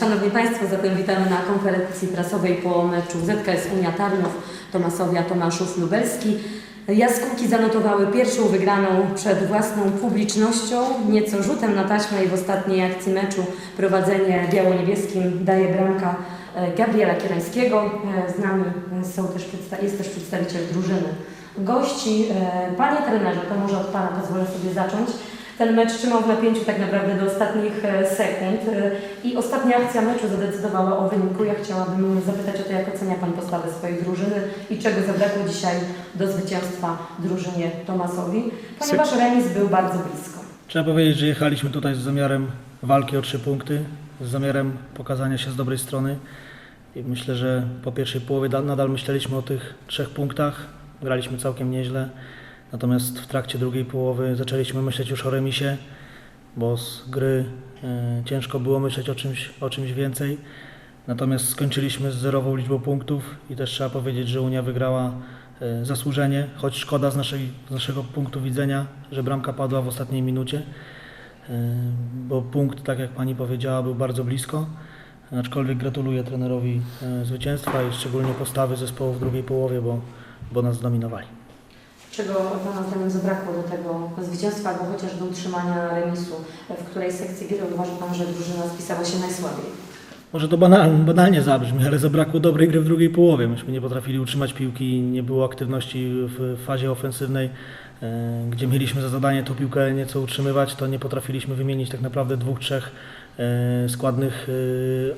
Szanowni Państwo, zatem witamy na konferencji prasowej po meczu ZKS Unia Tarnów, Tomasowia Tomaszów Lubelski. Jaskółki zanotowały pierwszą wygraną przed własną publicznością. Nieco rzutem na taśmę i w ostatniej akcji meczu prowadzenie biało-niebieskim daje bramka e, Gabriela Kierańskiego. E, Z nami są też, jest też przedstawiciel drużyny gości. E, Panie trenerze, to może od Pana pozwolę sobie zacząć. Ten mecz trzymał w napięciu tak naprawdę do ostatnich e, sekund e, i ostatnia akcja meczu zadecydowała o wyniku. Ja chciałabym zapytać o to, jak ocenia Pan postawę swojej drużyny i czego zabrakło dzisiaj do zwycięstwa drużynie Tomasowi, ponieważ remis był bardzo blisko. Trzeba powiedzieć, że jechaliśmy tutaj z zamiarem walki o trzy punkty, z zamiarem pokazania się z dobrej strony. I myślę, że po pierwszej połowie da- nadal myśleliśmy o tych trzech punktach. Graliśmy całkiem nieźle. Natomiast w trakcie drugiej połowy zaczęliśmy myśleć już o remisie, bo z gry e, ciężko było myśleć o czymś, o czymś więcej. Natomiast skończyliśmy z zerową liczbą punktów i też trzeba powiedzieć, że Unia wygrała e, zasłużenie, choć szkoda z, naszej, z naszego punktu widzenia, że bramka padła w ostatniej minucie, e, bo punkt, tak jak Pani powiedziała, był bardzo blisko. Aczkolwiek gratuluję trenerowi zwycięstwa i szczególnie postawy zespołu w drugiej połowie, bo, bo nas zdominowali. Czego Pana zdaniem zabrakło do tego zwycięstwa, albo chociaż do utrzymania remisu, w której sekcji gry uważa Pan, że drużyna spisała się najsłabiej? Może to banal, banalnie zabrzmi, ale zabrakło dobrej gry w drugiej połowie. Myśmy nie potrafili utrzymać piłki, nie było aktywności w fazie ofensywnej, e, gdzie mieliśmy za zadanie tą piłkę nieco utrzymywać, to nie potrafiliśmy wymienić tak naprawdę dwóch, trzech e, składnych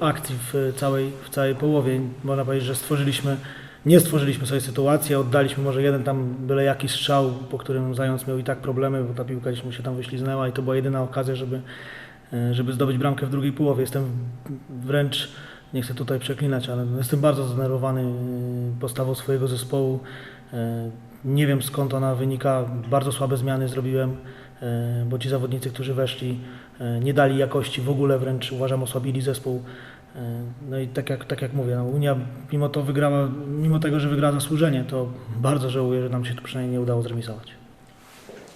e, akcji w całej, w całej połowie. Można powiedzieć, że stworzyliśmy, nie stworzyliśmy sobie sytuacji, oddaliśmy może jeden tam byle jakiś strzał, po którym Zając miał i tak problemy, bo ta piłka gdzieś mu się tam wyśliznęła i to była jedyna okazja, żeby, e, żeby zdobyć bramkę w drugiej połowie. Jestem wręcz, nie chcę tutaj przeklinać, ale jestem bardzo zdenerwowany e, postawą swojego zespołu. E, Nie wiem skąd ona wynika, bardzo słabe zmiany zrobiłem, bo ci zawodnicy, którzy weszli, nie dali jakości w ogóle, wręcz uważam osłabili zespół. E, No i tak jak, tak jak mówię, no Unia mimo to wygrała, mimo tego, że wygrała zasłużenie, to bardzo żałuję, że nam się tu przynajmniej nie udało zremisować.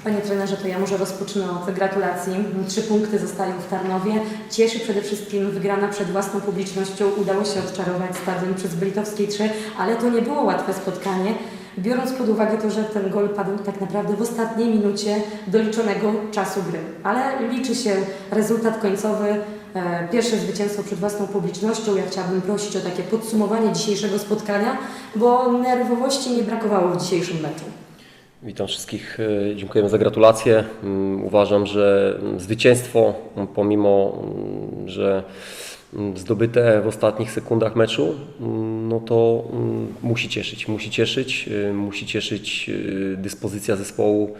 Panie trenerze, to ja może rozpocznę od gratulacji. Trzy punkty zostają w Tarnowie. Cieszy przede wszystkim wygrana przed własną publicznością. Udało się odczarować stadion przez Bylitowskiej 3, ale to nie było łatwe spotkanie. Biorąc pod uwagę to, że ten gol padł tak naprawdę w ostatniej minucie doliczonego czasu gry. Ale liczy się rezultat końcowy, pierwsze zwycięstwo przed własną publicznością. Ja chciałabym prosić o takie podsumowanie dzisiejszego spotkania, bo nerwowości nie brakowało w dzisiejszym meczu. Witam wszystkich, e, dziękujemy za gratulacje. Mm, Uważam, że mm, zwycięstwo, mm, pomimo, że zdobyte w ostatnich sekundach meczu, no to musi cieszyć. Musi cieszyć, e, musi cieszyć e, dyspozycja zespołu.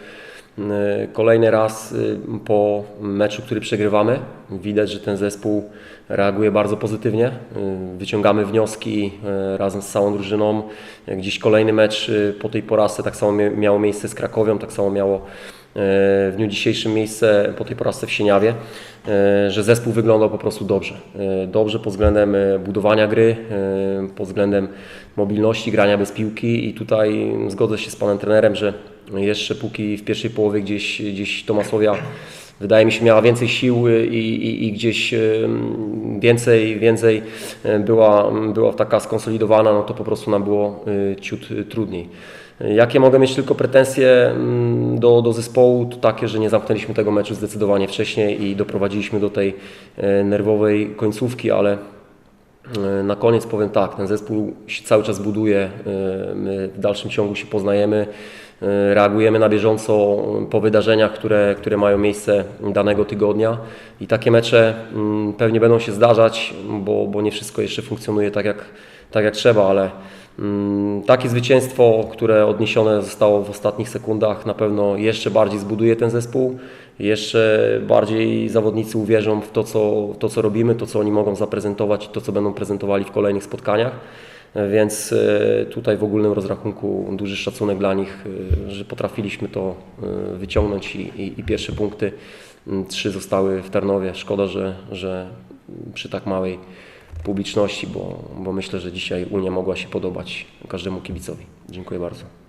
E, Kolejny raz e, po meczu, który przegrywamy, widać, że ten zespół reaguje bardzo pozytywnie. E, Wyciągamy wnioski razem z całą drużyną. Dziś kolejny mecz po tej porażce, tak samo mia- miało miejsce z Krakowią, tak samo miało w dniu dzisiejszym miejsce po tej porażce w Sieniawie, e, że zespół wyglądał po prostu dobrze. E, Dobrze pod względem e, budowania gry, pod względem mobilności, grania bez piłki i tutaj zgodzę się z panem trenerem, że jeszcze póki w pierwszej połowie gdzieś, gdzieś Tomasłowia wydaje mi się miała więcej sił i, i, i gdzieś em, więcej, więcej e, była, była taka skonsolidowana, no to po prostu nam było e, ciut trudniej. Jakie mogę mieć tylko pretensje mm, do, do zespołu, to takie, że nie zamknęliśmy tego meczu zdecydowanie wcześniej i doprowadziliśmy do tej nerwowej końcówki, ale Na koniec powiem tak, ten zespół się cały czas buduje, my w dalszym ciągu się poznajemy, reagujemy na bieżąco po wydarzeniach, które, które mają miejsce danego tygodnia i takie mecze mm, pewnie będą się zdarzać, bo, bo nie wszystko jeszcze funkcjonuje tak jak, tak jak trzeba, ale mm, takie zwycięstwo, które odniesione zostało w ostatnich sekundach na pewno jeszcze bardziej zbuduje ten zespół, jeszcze bardziej zawodnicy uwierzą w to, co, to, co robimy, to, co oni mogą zaprezentować i to, co będą prezentowali w kolejnych spotkaniach. Więc e, tutaj w ogólnym rozrachunku duży szacunek dla nich, e, że potrafiliśmy to e, wyciągnąć i, i, i pierwsze punkty, trzy zostały w Tarnowie. Szkoda, że, że przy tak małej publiczności, bo, bo myślę, że dzisiaj Unia mogła się podobać każdemu kibicowi. Dziękuję bardzo.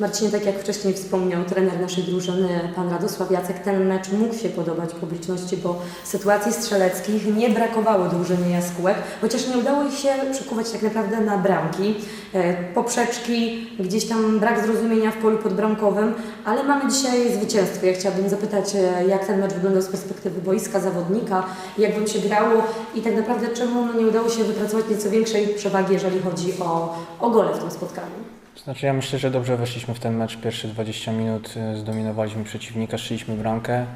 Marcinie, tak jak wcześniej wspomniał trener naszej drużyny, pan Radosław Jacek, ten mecz mógł się podobać publiczności, bo sytuacji strzeleckich nie brakowało drużynie Jaskółek, chociaż nie udało ich się przekuwać tak naprawdę na bramki. E, Poprzeczki, gdzieś tam brak zrozumienia w polu podbramkowym, ale mamy dzisiaj zwycięstwo. Ja chciałabym zapytać, e, jak ten mecz wyglądał z perspektywy boiska, zawodnika, jak Wam się grało i tak naprawdę czemu no, nie udało się wypracować nieco większej przewagi, jeżeli chodzi o, o gole w tym spotkaniu. Znaczy ja myślę, że dobrze weszliśmy w ten mecz. Pierwsze 20 minut e, zdominowaliśmy przeciwnika, strzeliśmy bramkę.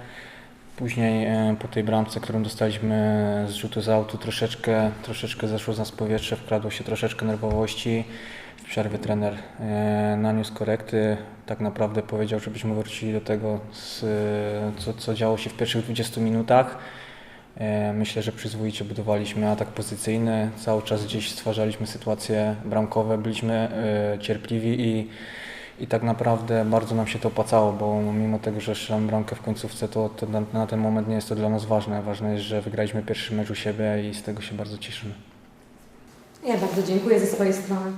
Później e, po tej bramce, którą dostaliśmy z rzutu z autu, troszeczkę, troszeczkę zeszło z nas powietrze, wkradło się troszeczkę nerwowości. W przerwie trener e, naniósł korekty. Tak naprawdę powiedział, żebyśmy wrócili do tego, co, co działo się w pierwszych 20 minutach. E, Myślę, że przyzwoicie budowaliśmy atak pozycyjny, cały czas gdzieś stwarzaliśmy sytuacje bramkowe, byliśmy e, cierpliwi i, i tak naprawdę bardzo nam się to opłacało, bo mimo tego, że strzelamy bramkę w końcówce, to, to na, na ten moment nie jest to dla nas ważne. Ważne jest, że wygraliśmy pierwszy mecz u siebie i z tego się bardzo cieszymy. Ja bardzo dziękuję ze swojej strony.